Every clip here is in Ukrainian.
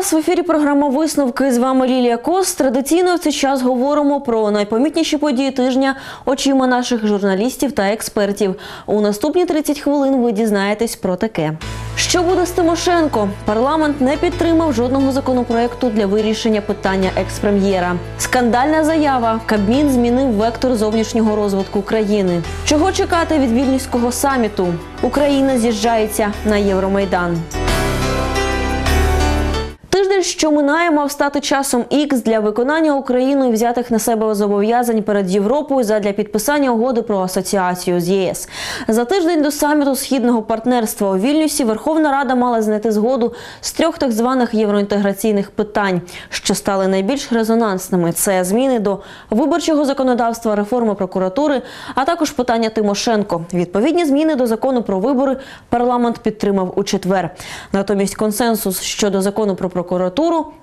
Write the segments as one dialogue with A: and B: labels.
A: вас в ефірі програма Висновки. З вами Лілія Кос. Традиційно в цей час говоримо про найпомітніші події тижня очима наших журналістів та експертів. У наступні 30 хвилин ви дізнаєтесь про таке. Що буде з Тимошенко? Парламент не підтримав жодного законопроекту для вирішення питання експрем'єра. Скандальна заява. Кабмін змінив вектор зовнішнього розвитку країни. Чого чекати від вільнюського саміту? Україна з'їжджається на Євромайдан. Тиждень, що минає, мав стати часом Ікс для виконання Україною взятих на себе зобов'язань перед Європою задля підписання угоди про асоціацію з ЄС. За тиждень до саміту східного партнерства у Вільнюсі Верховна Рада мала знайти згоду з трьох так званих євроінтеграційних питань, що стали найбільш резонансними. Це зміни до виборчого законодавства, реформи прокуратури, а також питання Тимошенко. Відповідні зміни до закону про вибори парламент підтримав у четвер. Натомість консенсус щодо закону про прокуратуру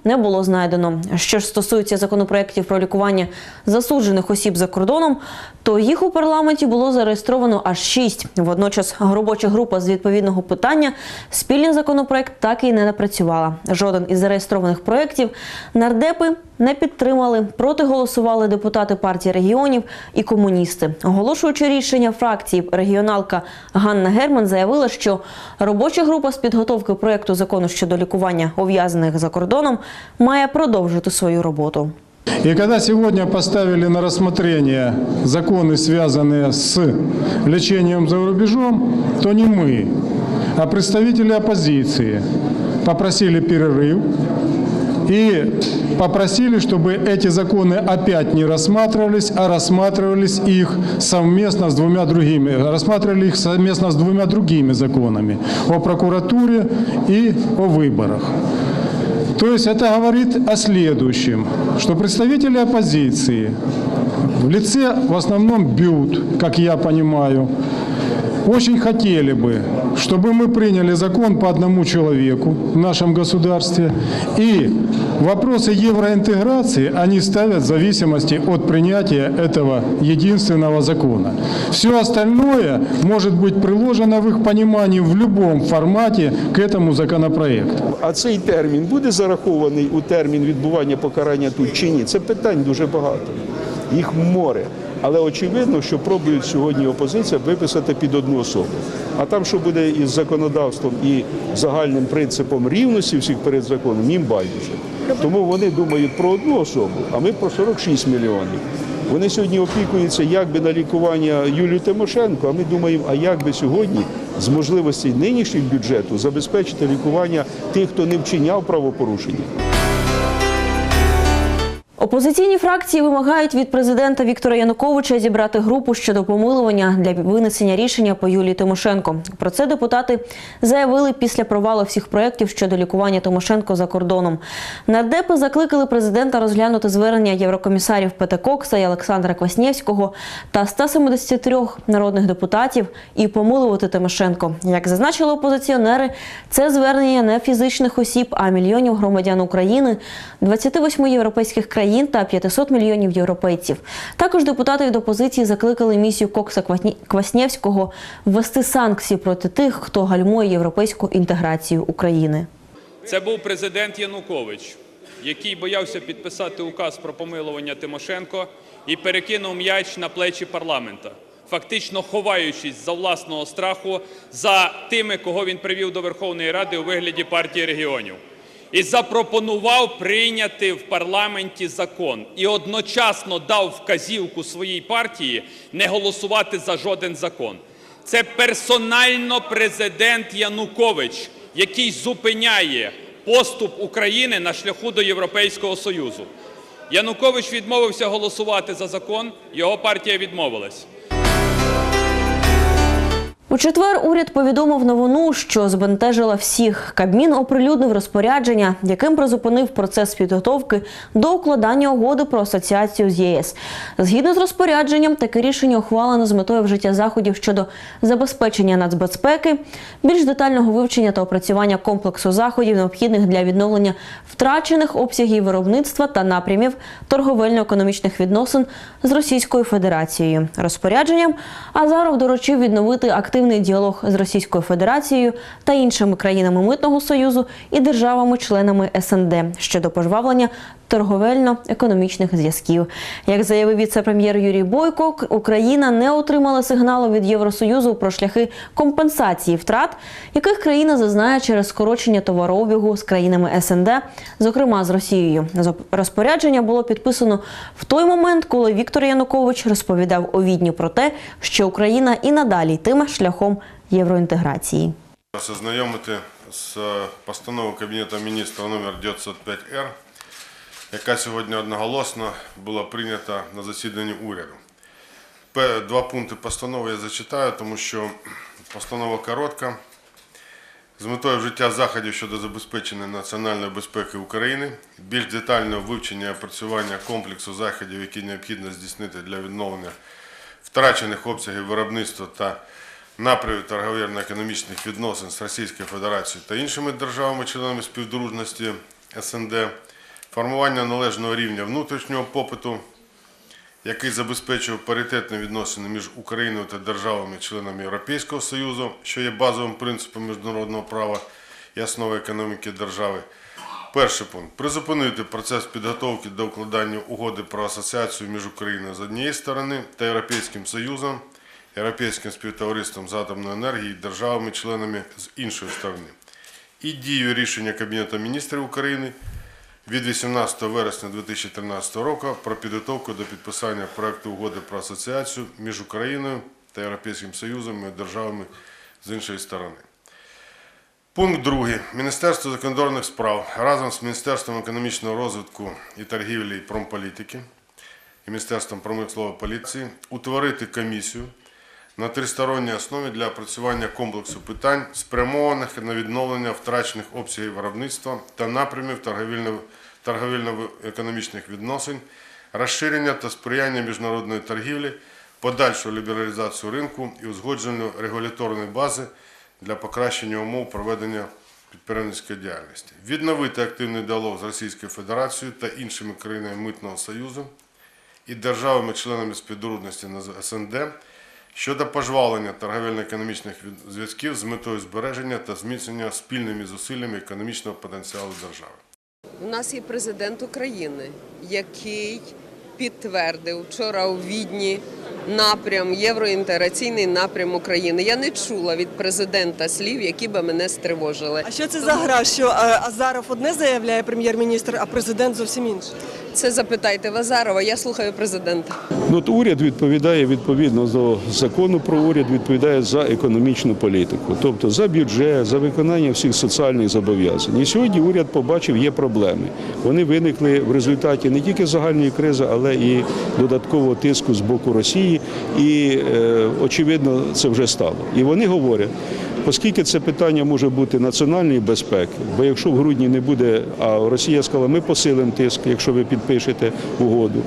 A: не було знайдено. Що ж стосується законопроєктів про лікування засуджених осіб за кордоном, то їх у парламенті було зареєстровано аж шість. Водночас робоча група з відповідного питання спільний законопроект так і не напрацювала. Жоден із зареєстрованих проєктів нардепи не підтримали. Проти голосували депутати партії регіонів і комуністи. Оголошуючи рішення фракції, регіоналка Ганна Герман заявила, що робоча група з підготовки проєкту закону щодо лікування ув'язнених за кордоном має продовжити свою роботу.
B: И когда сегодня поставили на рассмотрение законы, связанные с лечением за рубежом, то не мы, а представители оппозиции попросили перерыв и попросили, чтобы эти законы опять не рассматривались, а рассматривались их совместно с двумя другими, рассматривали их совместно с двумя другими законами о прокуратуре и о выборах. То есть это говорит о следующем, что представители оппозиции в лице в основном Бют, как я понимаю, очень хотели бы, чтобы мы приняли закон по одному человеку в нашем государстве. И вопросы евроинтеграции они ставят в зависимости от принятия этого единственного закона. Все остальное может быть приложено в их понимании в любом формате к этому законопроекту.
C: А цей термін буде зарахований у термін відбування покарання тут чи ні? Це питань дуже багато. Їх море. Але очевидно, що пробують сьогодні опозиція виписати під одну особу. А там, що буде із законодавством і загальним принципом рівності всіх перед законом, їм байдуже. Тому вони думають про одну особу, а ми про 46 мільйонів. Вони сьогодні опікуються як би на лікування Юлії Тимошенко, а ми думаємо, а як би сьогодні з можливостей нинішніх бюджету забезпечити лікування тих, хто не вчиняв правопорушення.
A: Опозиційні фракції вимагають від президента Віктора Януковича зібрати групу щодо помилування для винесення рішення по Юлії Тимошенко. Про це депутати заявили після провалу всіх проєктів щодо лікування Тимошенко за кордоном. Нардепи закликали президента розглянути звернення єврокомісарів Пете Кокса і Олександра Кваснєвського та 173 народних депутатів і помилувати Тимошенко. Як зазначили опозиціонери, це звернення не фізичних осіб, а мільйонів громадян України, 28 європейських країн та 500 мільйонів європейців. Також депутати від опозиції закликали місію Кокса Кваснєвського ввести санкції проти тих, хто гальмує європейську інтеграцію України.
D: Це був президент Янукович, який боявся підписати указ про помилування Тимошенко і перекинув м'яч на плечі парламента, фактично ховаючись за власного страху за тими, кого він привів до Верховної Ради у вигляді партії регіонів. І запропонував прийняти в парламенті закон і одночасно дав вказівку своїй партії не голосувати за жоден закон. Це персонально президент Янукович, який зупиняє поступ України на шляху до Європейського Союзу. Янукович відмовився голосувати за закон, його партія відмовилась.
A: У четвер уряд повідомив новину, що збентежила всіх. Кабмін оприлюднив розпорядження, яким призупинив процес підготовки до укладання угоди про асоціацію з ЄС. Згідно з розпорядженням, таке рішення ухвалено з метою вжиття заходів щодо забезпечення нацбезпеки, більш детального вивчення та опрацювання комплексу заходів, необхідних для відновлення втрачених обсягів виробництва та напрямів торговельно-економічних відносин з Російською Федерацією. Розпорядженням Азаров доручив відновити активність активний діалог з Російською Федерацією та іншими країнами Митного Союзу і державами-членами СНД щодо пожвавлення торговельно-економічних зв'язків. Як заявив віце-прем'єр Юрій Бойко, Україна не отримала сигналу від Євросоюзу про шляхи компенсації втрат, яких країна зазнає через скорочення товарообігу з країнами СНД, зокрема з Росією. Розпорядження було підписано в той момент, коли Віктор Янукович розповідав у Відні про те, що Україна і надалі йтиме шляхом євроінтеграції.
E: Ознайомити з постановою Кабінету міністрів номер 905-Р, яка сьогодні одноголосно була прийнята на засіданні уряду. Два пункти постанови я зачитаю, тому що постанова коротка. З метою вжиття заходів щодо забезпечення національної безпеки України, більш детального вивчення і опрацювання комплексу заходів, які необхідно здійснити для відновлення втрачених обсягів виробництва та напрямів торговельно-економічних відносин з Російською Федерацією та іншими державами-членами співдружності СНД, формування належного рівня внутрішнього попиту, який забезпечує паритетні відносини між Україною та державами-членами Європейського Союзу, що є базовим принципом міжнародного права і основи економіки держави. Перший пункт призупинити процес підготовки до укладання угоди про асоціацію між Україною з однієї сторони та Європейським Союзом, Європейським співтовариством з атомної енергії державами-членами з іншої сторони. І дію рішення Кабінету міністрів України від 18 вересня 2013 року про підготовку до підписання проекту угоди про асоціацію між Україною та Європейським Союзом і державами з іншої сторони. Пункт 2. Міністерство закордонних справ разом з Міністерством економічного розвитку і торгівлі і промполітики і Міністерством промислової поліції утворити комісію на тристоронній основі для опрацювання комплексу питань, спрямованих на відновлення втрачених обсягів виробництва та напрямів торговельно- торговельно-економічних відносин, розширення та сприяння міжнародної торгівлі, подальшу лібералізацію ринку і узгодження регуляторної бази для покращення умов проведення підприємницької діяльності, відновити активний діалог з Російською Федерацією та іншими країнами Митного Союзу і державами-членами співдружності на СНД щодо пожвалення торговельно-економічних зв'язків з метою збереження та зміцнення спільними зусиллями економічного потенціалу держави.
F: У нас є президент України, який підтвердив вчора у Відні напрям, євроінтеграційний напрям України. Я не чула від президента слів, які би мене стривожили.
G: А що це за гра? Що е, Азаров одне заявляє прем'єр-міністр, а президент зовсім інше?
F: Це запитайте Вазарова. Я слухаю президента.
C: Ну, от уряд відповідає відповідно до закону про уряд, відповідає за економічну політику, тобто за бюджет, за виконання всіх соціальних зобов'язань. І сьогодні уряд побачив, є проблеми. Вони виникли в результаті не тільки загальної кризи, але і додаткового тиску з боку Росії. І е, очевидно, це вже стало. І вони говорять. Оскільки це питання може бути національної безпеки, бо якщо в грудні не буде, а Росія сказала, ми посилимо тиск, якщо ви підпишете угоду,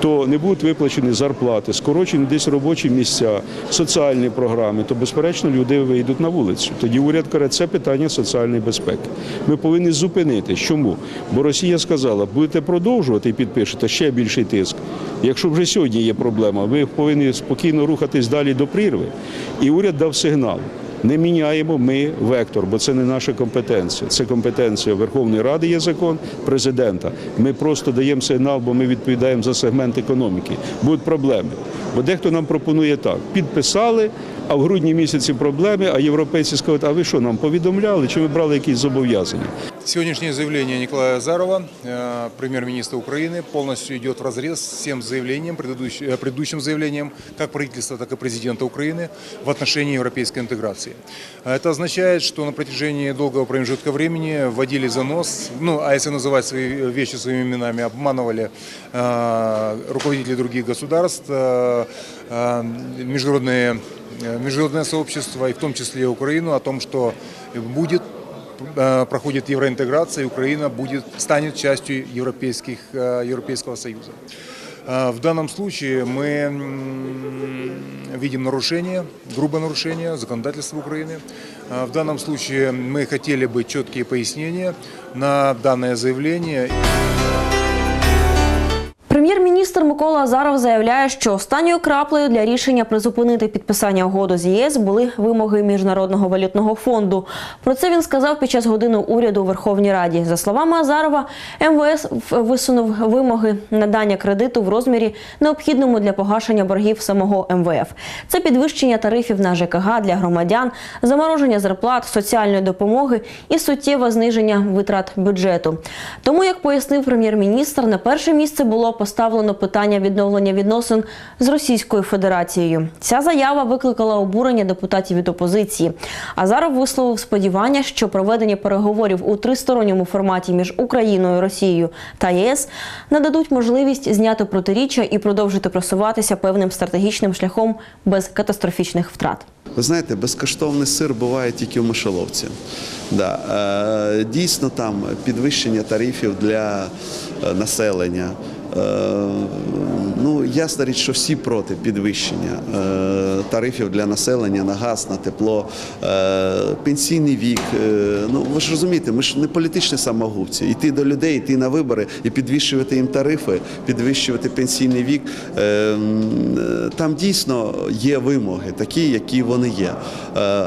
C: то не будуть виплачені зарплати, скорочені десь робочі місця, соціальні програми, то безперечно люди вийдуть на вулицю. Тоді уряд каже, це питання соціальної безпеки. Ми повинні зупинити. Чому? Бо Росія сказала, будете продовжувати і підпишете ще більший тиск. Якщо вже сьогодні є проблема, ви повинні спокійно рухатись далі до прірви. І уряд дав сигнал. Не міняємо ми вектор, бо це не наша компетенція. Це компетенція Верховної Ради є закон, президента. Ми просто даємо сигнал, бо ми відповідаємо за сегмент економіки. Будуть проблеми. Бо дехто нам пропонує так: підписали, а в грудні місяці проблеми. А європейці скажуть, а ви що нам повідомляли? Чи ви брали якісь зобов'язання?
H: Сегодняшнее заявление Николая Азарова, э, премьер-министра Украины, полностью идет в разрез с тем заявлением, э, предыдущим заявлением как правительства, так и президента Украины в отношении европейской интеграции. Это означает, что на протяжении долгого промежутка времени вводили занос, ну, а если называть свои вещи своими именами, обманывали э, руководители других государств, международные, международное сообщество, и в том числе Украину, о том, что будет проходит евроинтеграция, и Украина будет, станет частью европейских, э, Европейского Союза. Э, В данном случае мы м, видим нарушение, грубое нарушение законодательства Украины. Э, В данном случае мы хотели бы четкие пояснения на данное заявление.
A: Прем'єр-міністр Микола Азаров заявляє, що останньою краплею для рішення призупинити підписання угоди з ЄС були вимоги Міжнародного валютного фонду. Про це він сказав під час години уряду у Верховній Раді. За словами Азарова, МВС висунув вимоги надання кредиту в розмірі необхідному для погашення боргів самого МВФ. Це підвищення тарифів на ЖКГ для громадян, замороження зарплат, соціальної допомоги і суттєве зниження витрат бюджету. Тому, як пояснив прем'єр-міністр, на перше місце було поставлено питання відновлення відносин з Російською Федерацією. Ця заява викликала обурення депутатів від опозиції. Азаров висловив сподівання, що проведення переговорів у тристоронньому форматі між Україною, Росією та ЄС нададуть можливість зняти протиріччя і продовжити просуватися певним стратегічним шляхом без катастрофічних втрат.
I: Ви знаєте, безкоштовний сир буває тільки в мишоловці. Да. е, Дійсно, там підвищення тарифів для е, населення. Е, Ну, ясна річ, що всі проти підвищення е, тарифів для населення на газ, на тепло, е, пенсійний вік. Ну, ви ж розумієте, ми ж не політичні самогубці. Йти до людей, йти на вибори і підвищувати їм тарифи, підвищувати пенсійний вік. Там дійсно є вимоги, такі, які вони є.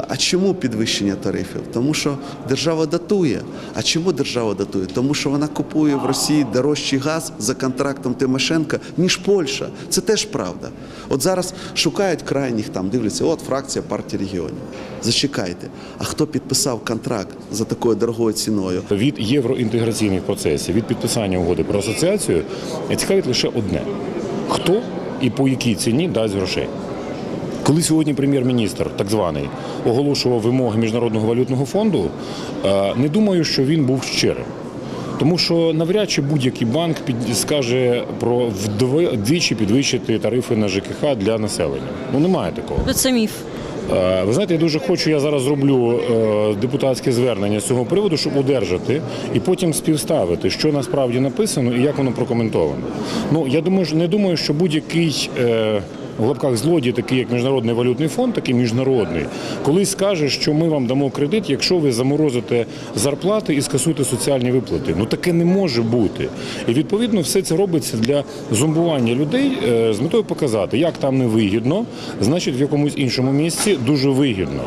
I: А чому підвищення тарифів? Тому що держава датує. А чому держава датує? Тому що вона купує в Росії дорожчий газ за контрактом Тимошенка, ніж Польща. Це теж правда. От зараз шукають крайніх там, дивляться, от фракція партії регіонів. Зачекайте. А хто підписав контракт за такою дорогою ціною?
J: від євроінтеграційних процесів, від підписання угоди про асоціацію цікавить лише одне: хто і по якій ціні дасть грошей. Коли сьогодні прем'єр-міністр, так званий, оголошував вимоги Міжнародного валютного фонду, е, не думаю, що він був щирим. Тому що навряд чи будь-який банк скаже про вдвічі підвищити тарифи на ЖКХ для населення. Ну немає такого.
A: Це міф.
J: Е, Ви знаєте, я дуже хочу, я зараз зроблю е, депутатське звернення з цього приводу, щоб одержати і потім співставити, що насправді написано і як воно прокоментовано. Ну я думаю, не думаю, що будь-який. В лапках злодій, такий як Міжнародний валютний фонд, такий міжнародний, колись скаже, що ми вам дамо кредит, якщо ви заморозите зарплати і скасуєте соціальні виплати. Ну таке не може бути. І відповідно все це робиться для зомбування людей е, з метою показати, як там не вигідно, значить в якомусь іншому місці дуже вигідно.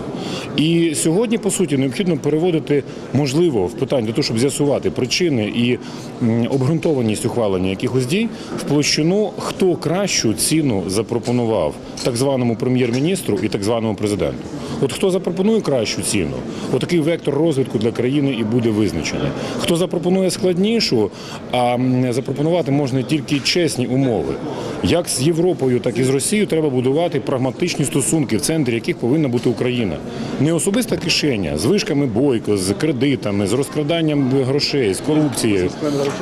J: І сьогодні, по суті, необхідно переводити можливо в питання для того, щоб з'ясувати причини і обґрунтованість ухвалення якихось дій в площину, хто кращу ціну запропонував так званому прем'єр-міністру і так званому президенту. От хто запропонує кращу ціну, отакий вектор розвитку для країни і буде визначений. Хто запропонує складнішу, а запропонувати можна тільки чесні умови. Як з Європою, так і з Росією треба будувати прагматичні стосунки, в центрі яких повинна бути Україна. Не особиста кишеня з вишками бойко, з кредитами, з розкраданням грошей, з корупцією.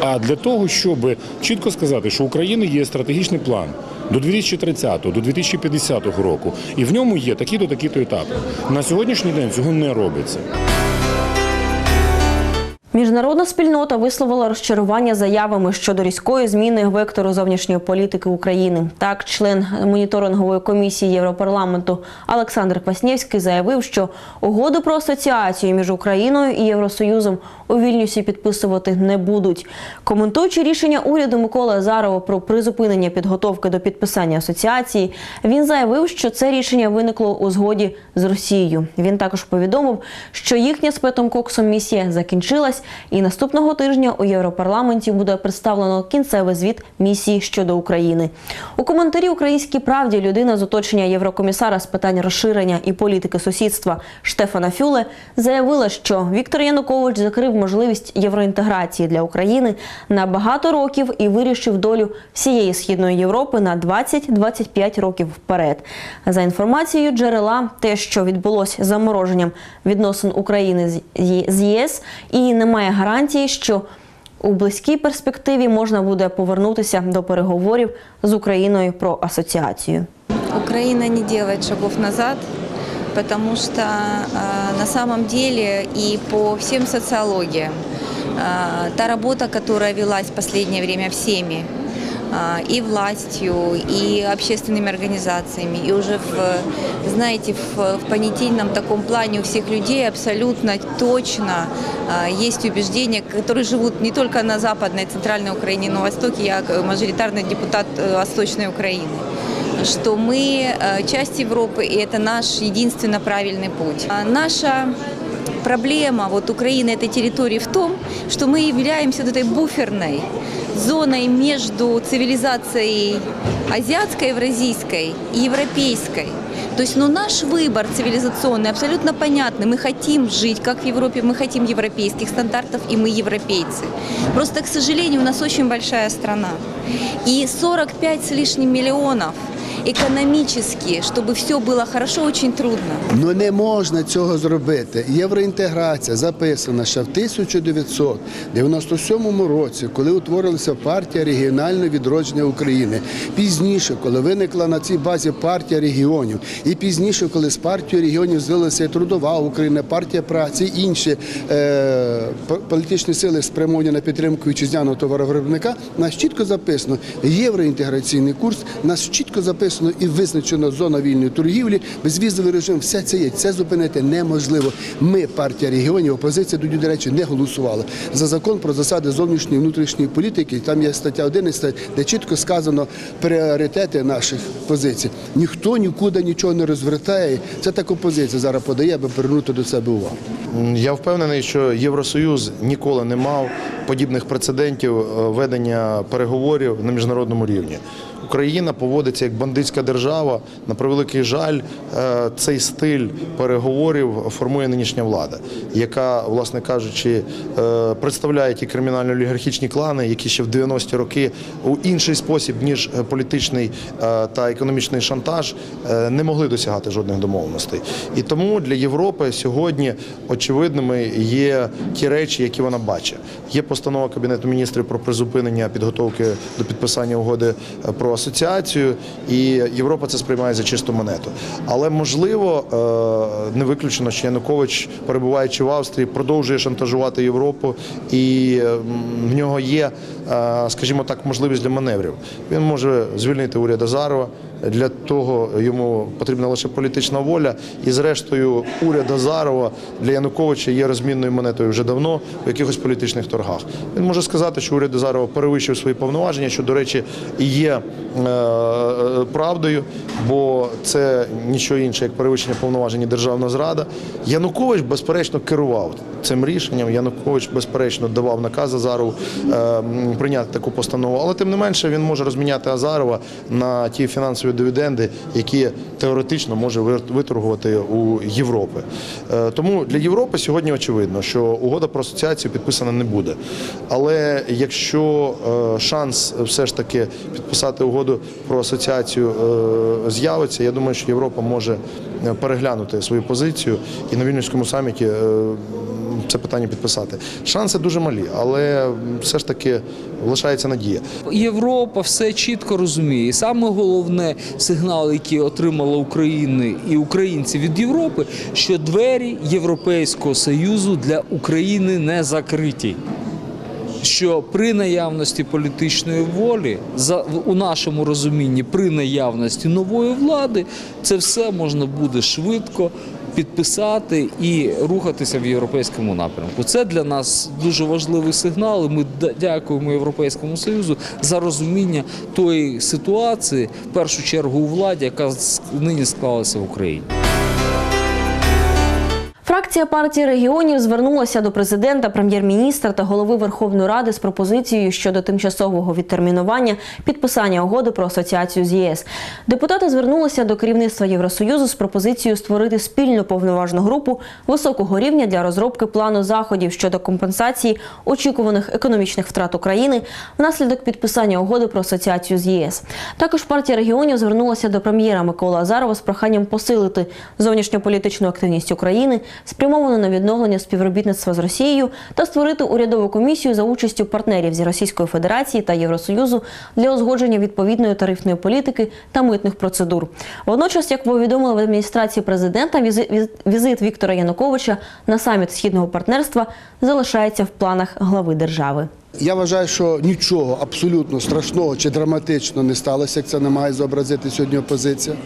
J: А для того, щоб чітко сказати, що України є стратегічний план до 2030 до 2050 року, і в ньому є такі-то, такі-то етапи. На сьогоднішній день цього не робиться.
A: Міжнародна спільнота висловила розчарування заявами щодо різкої зміни вектору зовнішньої політики України. Так, член моніторингової комісії Європарламенту Олександр Кваснєвський заявив, що угоду про асоціацію між Україною і Євросоюзом у Вільнюсі підписувати не будуть. Коментуючи рішення уряду Миколи Азарова про призупинення підготовки до підписання асоціації, він заявив, що це рішення виникло у згоді з Росією. Він також повідомив, що їхня з Петом Коксом місія закінчилась, і наступного тижня у Європарламенті буде представлено кінцевий звіт місії щодо України. У коментарі Українській правді людина з оточення Єврокомісара з питань розширення і політики сусідства Штефана Фюле заявила, що Віктор Янукович закрив можливість євроінтеграції для України на багато років і вирішив долю всієї східної Європи на 20-25 років вперед. За інформацією джерела, те, що відбулося замороженням відносин України з ЄС, і немає гарантії, що у близькій перспективі можна буде повернутися до переговорів з Україною про асоціацію.
K: Україна не робить шагов назад, потому что э, на самом деле и по всем социологиям э, та работа, которая велась в последнее время всеми, и властью, и общественными организациями. И уже, в, знаете, в, в понятийном таком плане у всех людей абсолютно точно а, есть убеждения, которые живут не только на Западной, Центральной Украине, но и на Востоке. Я э, мажоритарный депутат э, Восточной Украины что мы э, часть Европы, и это наш единственно правильный путь. А Наша проблема вот Украины этой территории в том, что мы являемся вот этой буферной зоной между цивилизацией азиатской, евразийской и европейской. То есть, ну, наш выбор цивилизационный абсолютно понятный. Мы хотим жить как в Европе, мы хотим европейских стандартов, и мы европейцы. Просто, к сожалению, у нас очень большая страна. И 45 с лишним миллионов экономически, чтобы все было хорошо, очень трудно.
L: Ну не можна цього зробити. Євроінтеграція записана ще в 1997 році, коли утворилася партія регіонального відродження України. Пізніше, коли виникла на цій базі партія регіонів, і пізніше, коли з партією регіонів злилася і трудова Україна, партія праці і інші е, по- політичні сили спрямовані на підтримку вітчизняного товаровиробника, у нас чітко записано євроінтеграційний курс, у нас чітко записано і визначено зона вільної торгівлі, безвізовий режим, все це є. Це зупинити неможливо. Ми, партія регіонів, опозиція тоді, до речі, не голосувала за закон про засади зовнішньої і внутрішньої політики. Там є стаття 11, де чітко сказано пріоритети наших позицій. Ніхто нікуди нічого не розвертає. Це так опозиція зараз подає, аби привернути до себе увагу.
M: Я впевнений, що Євросоюз ніколи не мав подібних прецедентів е, ведення переговорів на міжнародному рівні. Україна поводиться як бандитська держава. На превеликий жаль, е, цей стиль переговорів формує нинішня влада, яка, власне кажучи, е, представляє ті кримінально-олігархічні клани, які ще в 90-ті роки у інший спосіб ніж політичний е, та економічний шантаж не могли досягати жодних домовленостей. І тому для Європи сьогодні очевидними є ті речі, які вона бачить. Є постанова Кабінету міністрів про призупинення підготовки до підписання угоди про асоціацію, і Європа це сприймає за чисту монету. Але можливо е, не виключено, що Янукович, перебуваючи в Австрії, продовжує шантажувати Європу, і е, в нього є, е, скажімо так, можливість для маневрів. Він може звільнити уряд Азарова. Для того йому потрібна лише політична воля. І зрештою, уряд Азарова для Януковича є розмінною монетою вже давно в якихось політичних торгах. Він може сказати, що уряд Азарова перевищив свої повноваження, що, до речі, є е, е, правдою, бо це нічого інше, як перевищення повноважень державна зрада. Янукович, безперечно, керував цим рішенням. Янукович, безперечно, давав наказ Азарову е, прийняти таку постанову. Але тим не менше він може розміняти Азарова на ті фінансові дивіденди, які теоретично може виторгувати у Європи. Е, Тому для Європи сьогодні очевидно, що угода про асоціацію підписана не буде. Але якщо е, шанс все ж таки підписати угоду про асоціацію е, з'явиться, я думаю, що Європа може переглянути свою позицію і на Вільнюському саміті це питання підписати. Шанси дуже малі, але все ж таки лишається надія.
N: Європа все чітко розуміє. Саме головне сигнал, який отримала Україна і українці від Європи, що двері Європейського союзу для України не закриті. Що при наявності політичної волі, за у нашому розумінні, при наявності нової влади, це все можна буде швидко підписати і рухатися в європейському напрямку. Це для нас дуже важливий сигнал. і Ми дякуємо Європейському Союзу за розуміння тої ситуації, в першу чергу у владі, яка нині склалася в Україні.
A: Фракція партії регіонів звернулася до президента, прем'єр-міністра та голови Верховної Ради з пропозицією щодо тимчасового відтермінування підписання угоди про асоціацію з ЄС. Депутати звернулися до керівництва Євросоюзу з пропозицією створити спільну повноважну групу високого рівня для розробки плану заходів щодо компенсації очікуваних економічних втрат України внаслідок підписання угоди про асоціацію з ЄС. Також партія регіонів звернулася до прем'єра Миколи Азарова з проханням посилити зовнішньополітичну активність України, спрямовану на відновлення співробітництва з Росією та створити урядову комісію за участю партнерів зі Російської Федерації та Євросоюзу для узгодження відповідної тарифної політики та митних процедур. Водночас, як повідомили в адміністрації президента, візи- візит Віктора Януковича на саміт східного партнерства залишається в планах глави держави.
L: Я вважаю, що нічого абсолютно страшного чи драматичного не сталося, як це намагає зобразити сьогодні опозиція.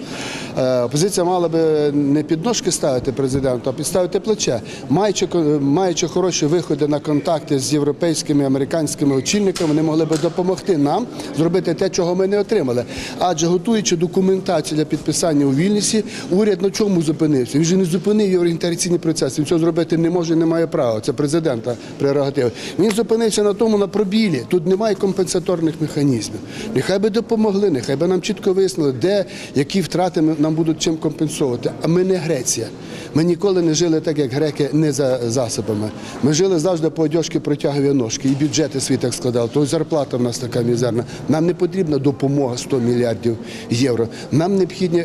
L: Е, Опозиція мала би не підножки ставити президенту, а підставити плече. Маючи, маючи хороші виходи на контакти з європейськими американськими очільниками, вони могли би допомогти нам зробити те, чого ми не отримали. Адже готуючи документацію для підписання у Вільнюсі, уряд на чому зупинився? Він же не зупинив євроінтеграційний процес. Він цього зробити не може, не має права. Це президента прерогатива. Він зупинився на тому на пробілі. Тут немає компенсаторних механізмів. Нехай би допомогли, нехай би нам чітко вияснили, де які втрати нам будуть чим компенсувати. А ми не Греція. Ми ніколи не жили так, як греки, не за засобами. Ми жили завжди по одяжки протягує ножки, і бюджети свій так складали. То зарплата в нас така мізерна. Нам не потрібна допомога 100 мільярдів євро. Нам необхідні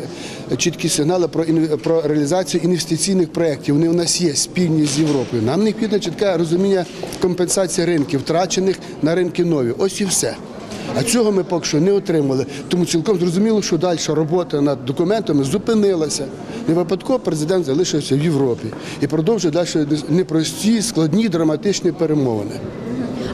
L: чіткі сигнали про про реалізацію інвестиційних проєктів. Вони у нас є спільні з Європою. Нам необхідне чітке розуміння компенсації ринків, втрачених на ринки нові. Ось і все. А цього ми поки що не отримали. Тому цілком зрозуміло, що далі робота над документами зупинилася. Не випадково президент залишився в Європі і продовжує далі непрості, складні, драматичні перемовини.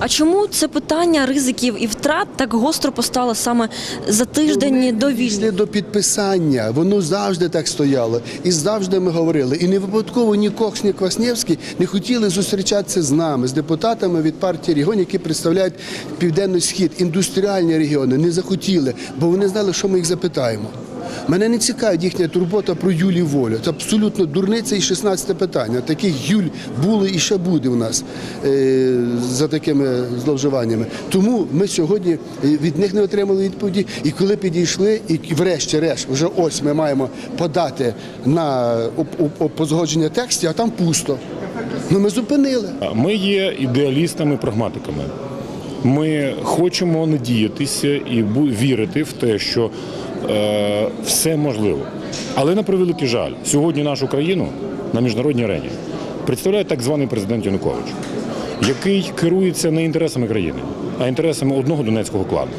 A: А чому це питання ризиків і втрат так гостро постало саме за тиждень до війни?
L: Після до підписання воно завжди так стояло. І завжди ми говорили. І не випадково ні Кокс, ні Квасневський не хотіли зустрічатися з нами, з депутатами від партії регіонів, які представляють південний схід, індустріальні регіони. Не захотіли, бо вони знали, що ми їх запитаємо. Мене не цікавить їхня турбота про Юлі волю. Це абсолютно дурниця і 16 питання. Таких Юль було і ще буде у нас е, за такими зловживаннями. Тому ми сьогодні від них не отримали відповіді. І коли підійшли, і врешті-решт, вже ось ми маємо подати на позгодження текстів, а там пусто. Ну ми зупинили.
J: Ми є ідеалістами, прагматиками. Ми хочемо надіятися і вірити в те, що все можливо. Але на превеликий жаль, сьогодні нашу країну на міжнародній арені представляє так званий президент Янукович, який керується не інтересами країни, а інтересами одного донецького клану.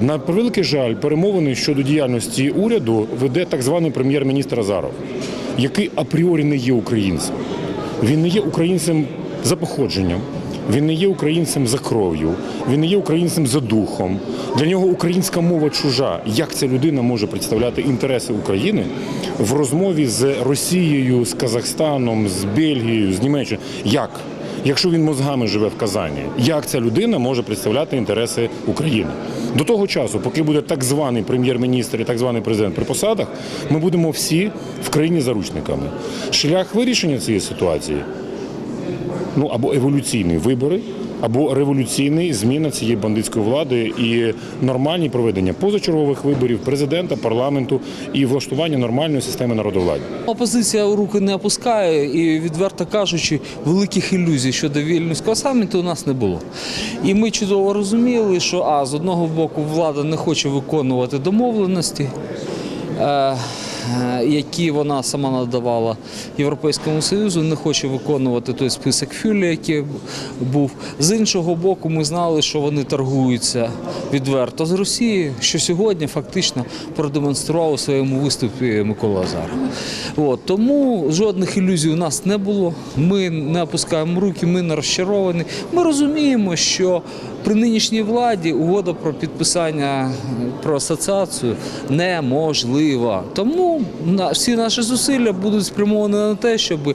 J: На превеликий жаль, перемовини щодо діяльності уряду веде так званий прем'єр-міністр Азаров, який апріорі не є українцем. Він не є українцем за походженням, він не є українцем за кров'ю, він не є українцем за духом. Для нього українська мова чужа. Як ця людина може представляти інтереси України в розмові з Росією, з Казахстаном, з Бельгією, з Німеччиною? Як? Якщо він мозгами живе в Казані, як ця людина може представляти інтереси України? До того часу, поки буде так званий прем'єр-міністр і так званий президент при посадах, ми будемо всі в країні заручниками. Шлях вирішення цієї ситуації ну або еволюційні вибори, або революційний зміна цієї бандитської влади і нормальні проведення позачергових виборів президента, парламенту і влаштування нормальної системи народовладдя.
N: Опозиція руки не опускає і, відверто кажучи, великих ілюзій щодо вільнюського саміту у нас не було. І ми чудово розуміли, що а з одного боку влада не хоче виконувати домовленості. е, Які вона сама надавала Європейському Союзу, не хоче виконувати той список фюлі, який був. З іншого боку, ми знали, що вони торгуються відверто з Росією, що сьогодні фактично продемонстрував у своєму виступі Микола Азаров. От, тому жодних ілюзій у нас не було. Ми не опускаємо руки, ми не розчаровані. Ми розуміємо, що при нинішній владі угода про підписання е, про асоціацію неможлива. Тому на- всі наші зусилля будуть спрямовані на те, щоб е,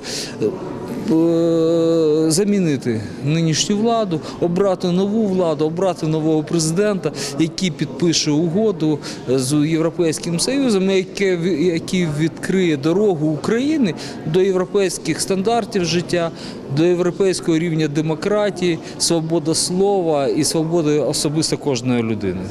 N: е, замінити нинішню владу, обрати нову владу, обрати нового президента, який підпише угоду з Європейським Союзом, який відкриє дорогу України до європейських стандартів життя, до європейського рівня демократії, свободи слова і свободи особисто кожної людини.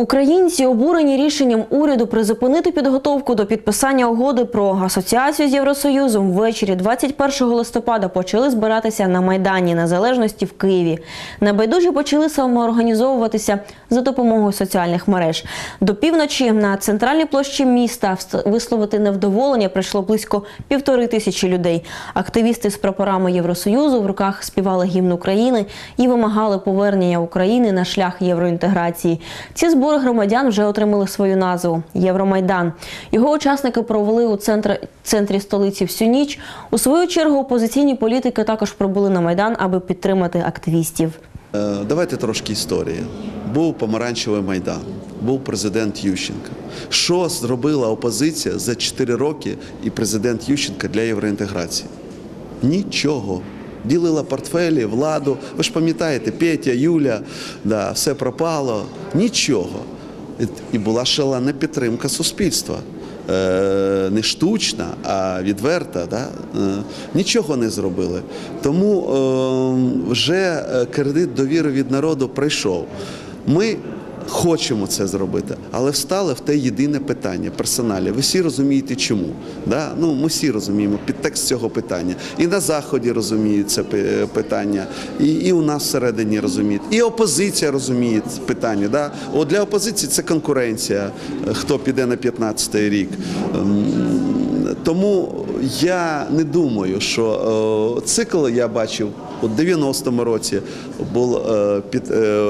A: Українці обурені рішенням уряду призупинити підготовку до підписання угоди про асоціацію з Євросоюзом ввечері 21 листопада почали збиратися на майдані Незалежності в Києві. Небайдужі почали самоорганізовуватися за допомогою соціальних мереж. До півночі на центральній площі міста висловити невдоволення прийшло близько півтори тисячі людей. Активісти з прапорами Євросоюзу в руках співали гімн України і вимагали повернення України на шлях євроінтеграції. Ці збори збори громадян вже отримали свою назву Євромайдан. Його учасники провели у центр, центрі столиці всю ніч. У свою чергу опозиційні політики також прибули на майдан, аби підтримати активістів.
I: Е, Давайте трошки історії. Був помаранчевий майдан, був президент Ющенко. Що зробила опозиція за 4 роки і президент Ющенко для євроінтеграції? Нічого. Ділила портфелі, владу. Ви ж пам'ятаєте, Петя, Юля, да, все пропало. Нічого. І- була шалена підтримка суспільства. Е, Не штучна, а відверта. Да? Е, Нічого не зробили. Тому е, вже кредит довіри від народу прийшов. Ми хочемо це зробити, але встали в те єдине питання персоналі. Ви всі розумієте, чому? Да? Ну, ми всі розуміємо підтекст цього питання. І на Заході розуміють це пи- питання, і, і у нас всередині розуміють, і опозиція розуміє питання. Да? От для опозиції це конкуренція, е, хто піде на 15-й рік. Тому я не думаю, що е, цикл я бачив у 90-му році був, е, під, е,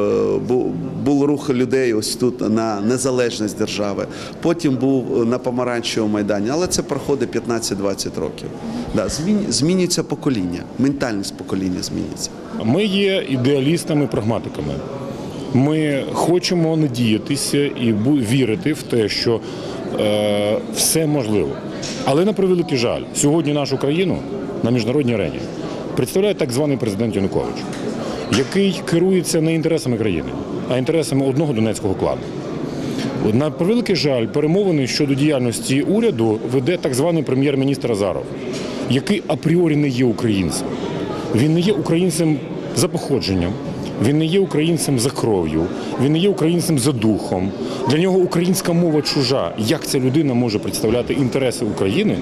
I: був, рух людей ось тут на незалежність держави. Потім був на помаранчевому майдані, але це проходить 15-20 років. Да, змін, змінюється покоління, ментальність покоління змінюється.
J: Ми є ідеалістами, прагматиками. Ми хочемо надіятися і вірити в те, що е, все можливо. Але на превеликий жаль, сьогодні нашу країну на міжнародній арені представляє так званий президент Янукович, який керується не інтересами країни, а інтересами одного донецького клану. На превеликий жаль, перемовини щодо діяльності уряду веде так званий прем'єр-міністр Азаров, який апріорі не є українцем. Він не є українцем за походженням, він не є українцем за кров'ю, він не є українцем за духом. Для нього українська мова чужа. Як ця людина може представляти інтереси України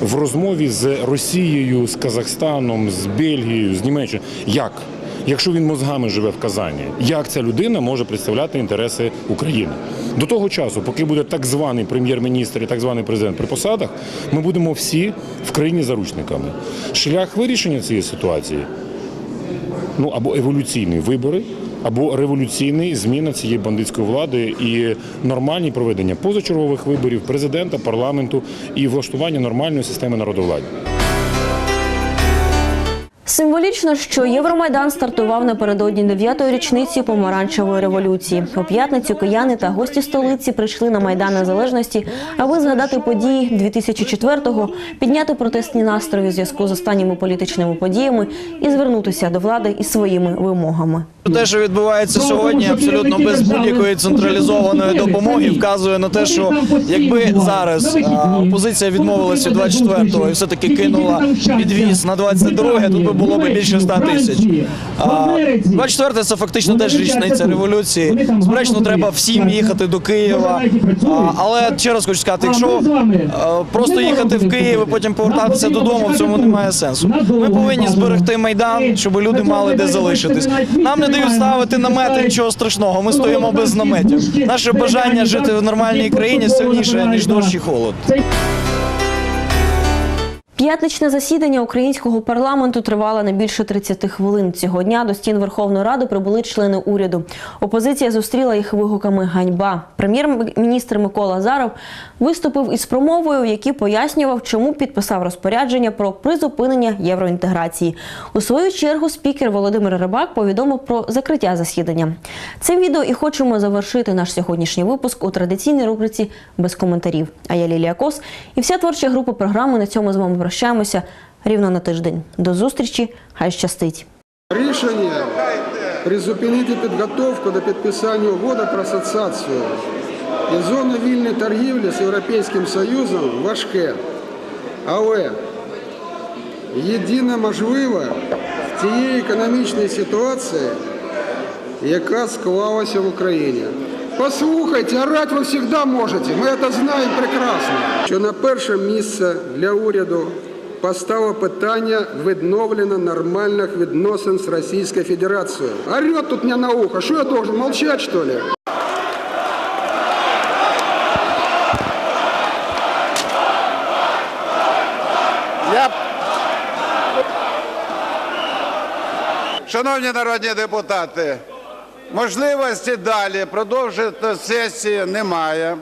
J: в розмові з Росією, з Казахстаном, з Бельгією, з Німеччиною? Як? Якщо він мозгами живе в Казані, як ця людина може представляти інтереси України? До того часу, поки буде так званий прем'єр-міністр і так званий президент при посадах, ми будемо всі в країні заручниками. Шлях вирішення цієї ситуації ну або еволюційні вибори, або революційні зміна цієї бандитської влади і нормальні проведення позачергових виборів президента, парламенту і влаштування нормальної системи народовладдя.
A: Символічно, що Євромайдан стартував напередодні 9-ї річниці помаранчевої революції. У п'ятницю кияни та гості столиці прийшли на майдан незалежності, аби згадати події 2004-го, підняти протестні настрої у зв'язку з останніми політичними подіями і звернутися до влади із своїми вимогами.
O: Те, що відбувається сьогодні, абсолютно без будь-якої централізованої допомоги, вказує на те, що якби зараз опозиція відмовилася від 24-го і все-таки кинула підвіз на 22-е, тут би було б більше 100 тисяч. А, 24-е – це фактично теж річниця революції. Безперечно, треба всім їхати до Києва. А, але ще раз хочу сказати, якщо а, просто їхати в Київ і потім повертатися додому, в цьому немає сенсу. Ми повинні зберегти майдан, щоб люди мали де залишитись. Нам не дають ставити намети, нічого страшного. Ми стоїмо без наметів. Наше бажання жити в нормальній країні сильніше ніж дощ і холод.
A: П'ятничне засідання українського парламенту тривало не більше 30 хвилин. Цього дня до стін Верховної Ради прибули члени уряду. Опозиція зустріла їх вигуками ганьба. Прем'єр-міністр Микола Азаров виступив із промовою, в якій пояснював, чому підписав розпорядження про призупинення євроінтеграції. У свою чергу спікер Володимир Рибак повідомив про закриття засідання. Цим відео і хочемо завершити наш сьогоднішній випуск у традиційній рубриці без коментарів. А я Лілія Кос і вся творча група програми на цьому з вами прощаємося рівно на тиждень. До зустрічі, хай щастить!
P: Рішення призупинити підготовку до підписання угоди про асоціацію і зони вільної торгівлі з Європейським Союзом важке. Але єдине можливе в тієї економічної ситуації, яка склалася в Україні. Послухайте, орати ви завжди можете, ми це знаємо прекрасно. Що на перше місце для уряду постало питання відновлення нормальних відносин з Російською Федерацією. Орет тут мені на ухо, що я должен молчать, що ли?
Q: Шановні народні депутати, Можливості далі продовжити сесію немає.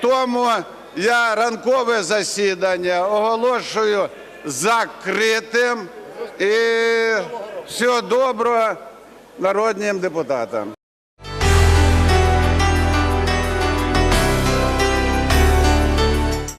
Q: Тому я ранкове засідання оголошую закритим і всього доброго народним депутатам.